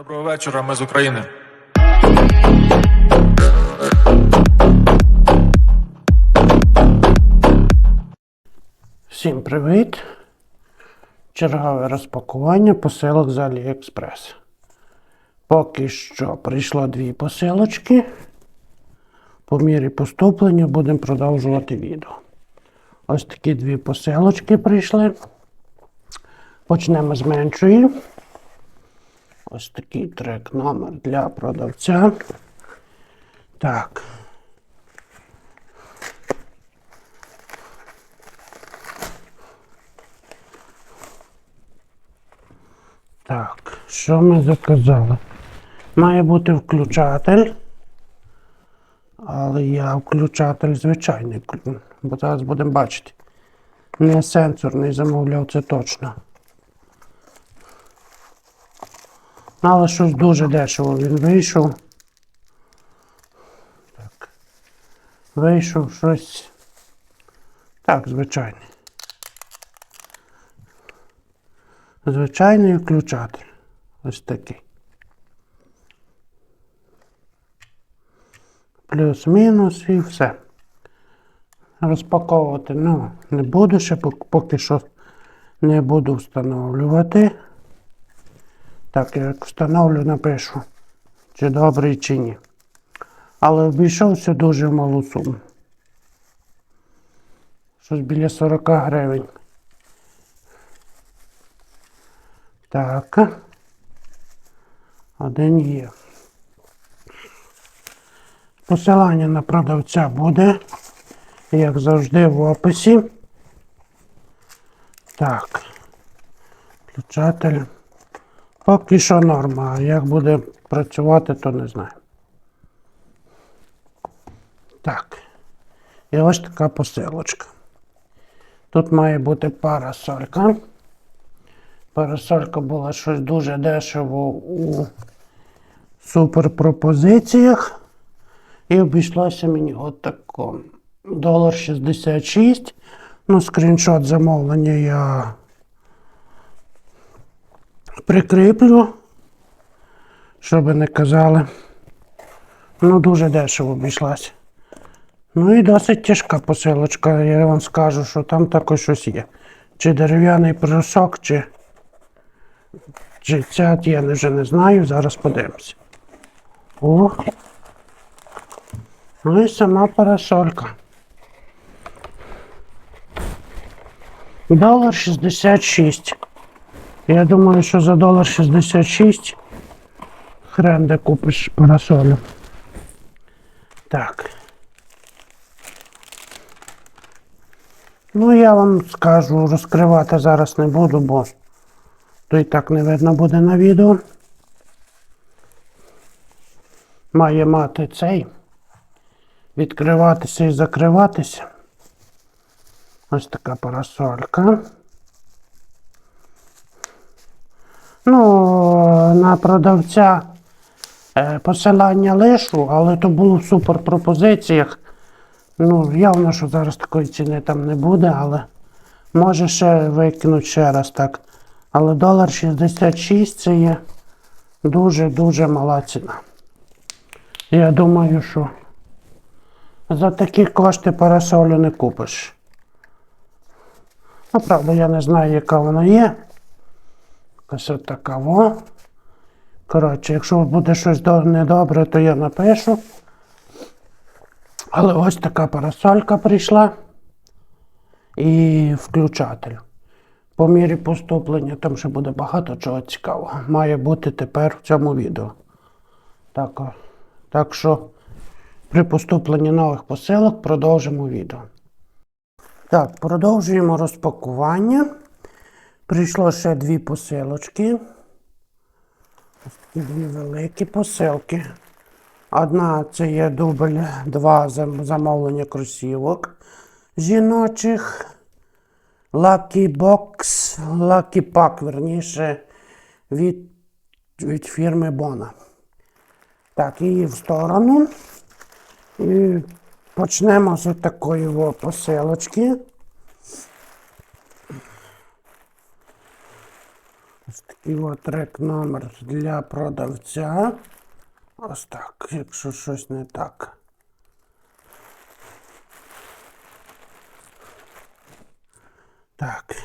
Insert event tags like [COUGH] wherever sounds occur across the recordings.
Доброго вечора, ми з України. Всім привіт! Чергове розпакування посилок з AliExpress. Поки що прийшло дві посилочки. По мірі поступлення будемо продовжувати відео. Ось такі дві посилочки прийшли. Почнемо з меншої. Ось такий трек номер для продавця. Так. Так, що ми заказали? Має бути включатель. Але я включатель звичайний, бо зараз будемо бачити. Не сенсорний замовляв, це точно. Але щось дуже дешево він вийшов. Так. Вийшов щось. Так, звичайний. Звичайний включатель. Ось такий. Плюс-мінус і все. Розпаковувати ну, не буду ще, поки що не буду встановлювати. Так, як встановлю, напишу, чи добрий, чи ні. Але обійшовся дуже в малу суму. Щось біля 40 гривень. Так. Один є. Посилання на продавця буде, як завжди, в описі. Так. Включатель. Поки що норма, а як буде працювати, то не знаю. Так. І ось така посилочка. Тут має бути парасолька. Парасолька була щось дуже дешево у суперпропозиціях. І обійшлося мені от тако. Долар 66. Ну, скріншот замовлення я прикріплю, щоб не казали. Ну, дуже дешево обійшлася. Ну і досить тяжка посилочка. Я вам скажу, що там також щось є. Чи дерев'яний брусок, чи, чи ця, я вже не знаю. Зараз подивимося. О. Ну і сама парасолька. Долар 66. Я думаю, що за долар 66 хрен де купиш парасолю. Так. Ну, я вам скажу, розкривати зараз не буду, бо то і так не видно буде на відео. Має мати цей. Відкриватися і закриватися. Ось така парасолька. Ну, на продавця е, посилання лишу, але то було в суперпропозиціях. Ну, явно, що зараз такої ціни там не буде, але може ще викинуть ще раз так. Але долар 66 це є дуже-дуже мала ціна. Я думаю, що за такі кошти парасолю не купиш. Ну, правда, я не знаю, яка вона є. Ось така во. Коротше, якщо буде щось недобре, то я напишу. Але ось така парасолька прийшла і включатель. По мірі поступлення там ще буде багато чого цікавого. Має бути тепер в цьому відео. Так, так що при поступленні нових посилок продовжимо відео. Так, продовжуємо розпакування. Прийшло ще дві посилочки. Ось такі дві великі посилки. Одна це є дубль, два замовлення кросівок жіночих. Lucky Box, Lucky Pack, верніше, від, від фірми Bona. Так, її в сторону. І почнемо з такої посилочки. І от трек номер для продавця. Ось так, якщо щось не так. Так.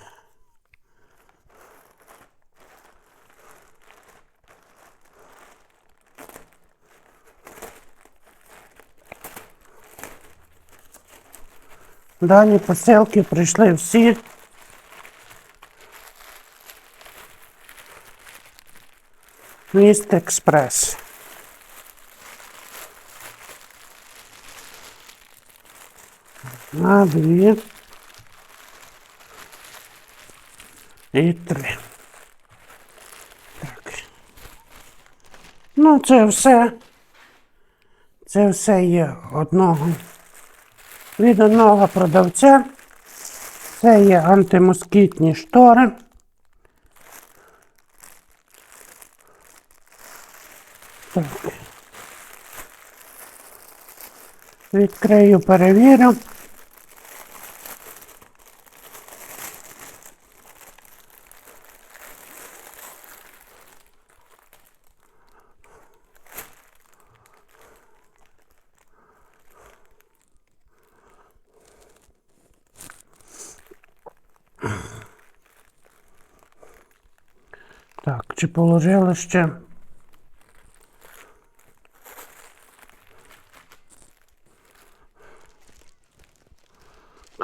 Дані посилки прийшли всі. Міст Експрес. На дві. І три. Так. Ну, це все. Це все є одного. Від одного продавця. Це є антимоскітні штори. Так. Відкрию, перевірю. Так, чи положили ще?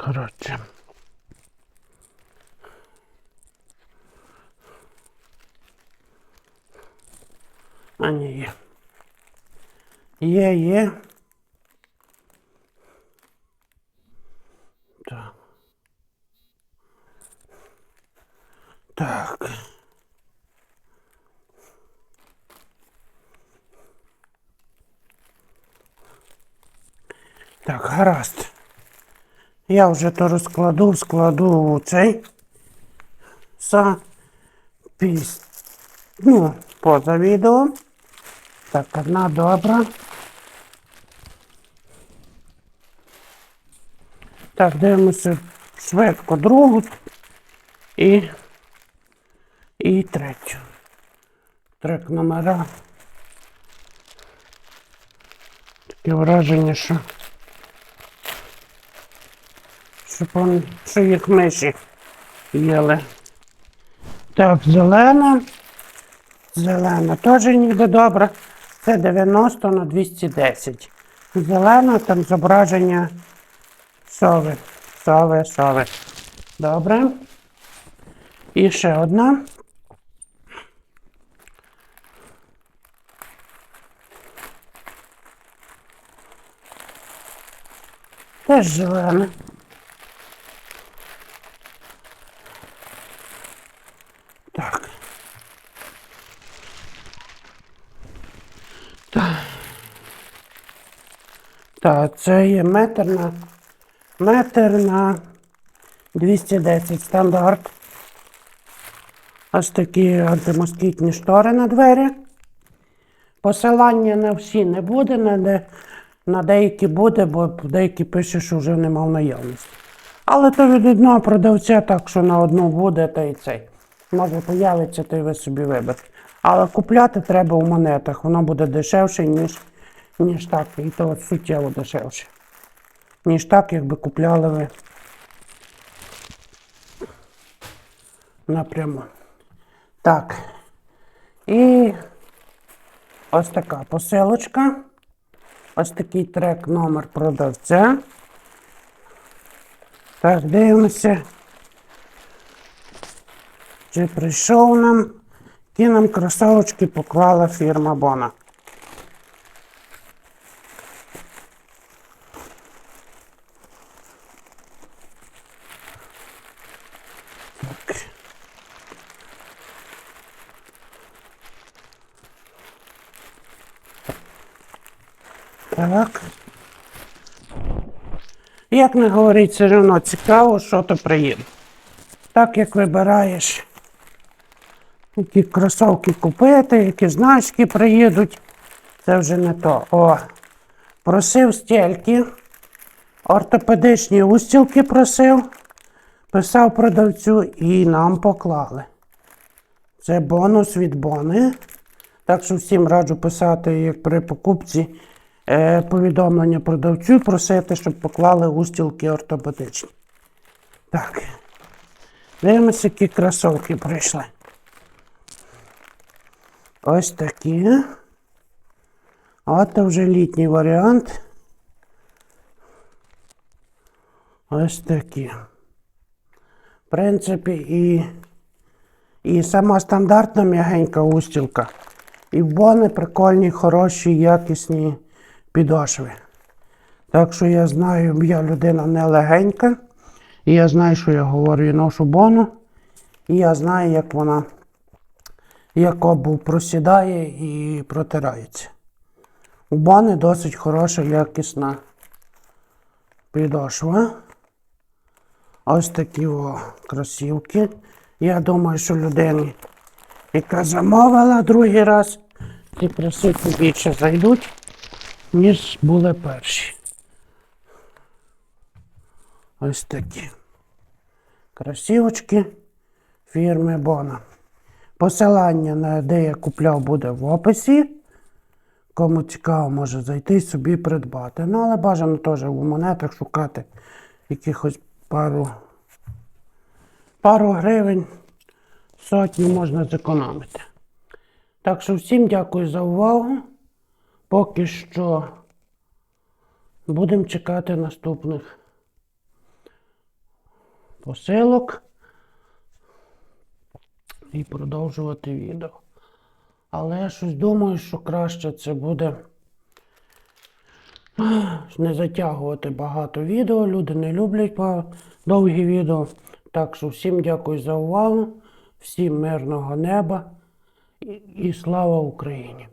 Коротше. А ні, є. Є, є. Так. Так. Так, гаразд. Я вже то розкладу, складу цей за піс... Ну, поза відео. Так, одна добра. Так, дивимося швидко другу і, і третю. Трек номера. Таке враження, що щоб, он, що їх миші їли. Так, зелена. Зелена теж ніде добре. Це 90 на 210. Зелена, там зображення сови. Сови, сови. Добре. І ще одна. Теж зелена. Так. Так. Так, це є метр на метр на 210 стандарт. Ось такі антимоскітні штори на двері. Посилання на всі не буде, на, де, на деякі буде, бо деякі пише, що вже нема в наявності. Але то від одного продавця, так що на одну буде, та й цей. Може появиться, то й ви собі виберете. Але купляти треба у монетах, воно буде дешевше, ніж, ніж так. І то суттєво дешевше. Ніж так, якби купляли ви напряму. Так. І ось така посилочка. Ось такий трек номер продавця. Так, дивимося. Чи прийшов нам? Які нам кросовочки поклала фірма Бона. Так. Як не говорить, все одно цікаво, що то приїде. Так як вибираєш, які кросовки купити, які значки приїдуть, це вже не то. О, просив стільки, ортопедичні устілки просив, писав продавцю і нам поклали. Це бонус від Бони. Так що всім раджу писати як при покупці е, повідомлення продавцю, просити, щоб поклали устілки ортопедичні. Так. Дивимося, які кросовки прийшли. Ось такі. От вже літній варіант. Ось такі. Принципі, і, і сама стандартна м'ягенька устілка. І в бони прикольні, хороші, якісні підошви. Так що я знаю, я людина не легенька. І я знаю, що я говорю, я ношу бону. І я знаю, як вона, як обув просідає і протирається. У бони досить хороша, якісна підошва. Ось такі о, кросівки. Я думаю, що людині, яка замовила другий раз, ці кросівки більше зайдуть, ніж були перші. Ось такі. Красівочки фірми Бона. Посилання на де я купляв буде в описі. Кому цікаво, може зайти собі придбати. Ну, але бажано теж у монетах шукати якихось пару, пару гривень, сотні можна зекономити. Так що всім дякую за увагу. Поки що будемо чекати наступних посилок і продовжувати відео. Але я щось думаю, що краще це буде [GASPS] не затягувати багато відео. Люди не люблять довгі відео. Так що всім дякую за увагу, всім мирного неба і, і слава Україні!